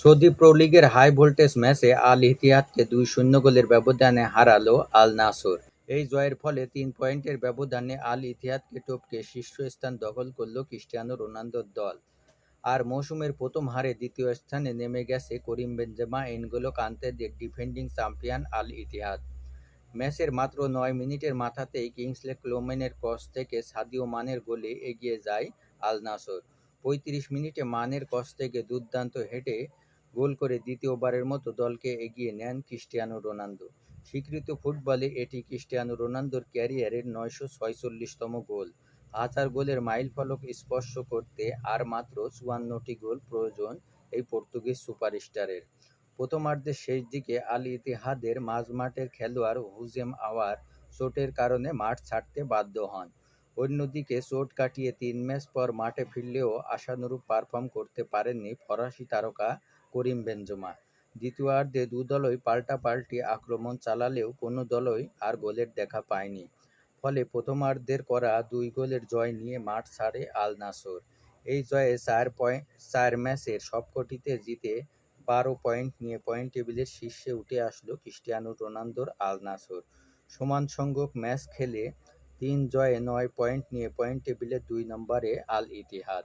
Saudi pro লিগের high voltage ম্যাচে আল ইতিহাদকে দুই শূন্য গোলের ব্যবধানে হারালো আল নাসর। এই জয়ের ফলে তিন পয়েন্টের ব্যবধানে আল ইতিহাদকে টপকে শীর্ষস্থান দখল করল ক্রিস্টিয়ানো রোনালদোর দল। আর মৌসুমের প্রথম হারে দ্বিতীয় স্থানে নেমে গেছে করিম বেনজেমা, এনগোলো কান্তেদের ডিফেন্ডিং চ্যাম্পিয়ন আল ইতিহাদ। ম্যাচের মাত্র নয় মিনিটের মাথাতেই কিংসলে ক্লোমেনের ক্রস থেকে সাদিও মানের গোলে এগিয়ে যায় আল নাসর। পঁয়ত্রিশ মিনিটে মানের ক্রস থেকে দুর্দান্ত হেঁটে গোল করে দ্বিতীয়বারের মতো দলকে এগিয়ে নেন ক্রিস্টিয়ানো রোনালদো। স্বীকৃত ফুটবলে এটি ক্রিস্টিয়ানো রোনালদোর ক্যারিয়ারের নয়শো ছয়চল্লিশতম গোল। হাজার গোলের মাইল ফলক স্পর্শ করতে আর মাত্র চুয়ান্নটি গোল প্রয়োজন এই পর্তুগিজ সুপারস্টারের। প্রথমার্ধের শেষ দিকে আল ইতিহাদের মাঝমাঠের খেলোয়াড় হুজেম আওয়ার চোটের কারণে মাঠ ছাড়তে বাধ্য হন। অন্যদিকে চোট কাটিয়ে তিন ম্যাচ পর মাঠে ফিরলেও আশানুরূপ পারফর্ম করতে পারেননি ফরাসি তারকা করিম বেনজেমা। দ্বিতীয়ার্ধে দু দলই পাল্টাপাল্টি আক্রমণ চালালেও কোনো দলই আর গোলের দেখা পায়নি। ফলে প্রথমার্ধের করা দুই গোলের জয় নিয়ে মাঠ ছাড়ে আল নাসর। এই জয়ে চার পয়েন্ট, চার ম্যাচের সবকটিতে জিতে বারো পয়েন্ট নিয়ে পয়েন্ট টেবিলের শীর্ষে উঠে আসলো ক্রিস্টিয়ানো রোনালদোর আল নাসর। সমান সংখ্যক ম্যাচ খেলে তিন জয়ে নয় পয়েন্ট নিয়ে পয়েন্ট টেবিলে দুই নম্বরে আল ইতিহাদ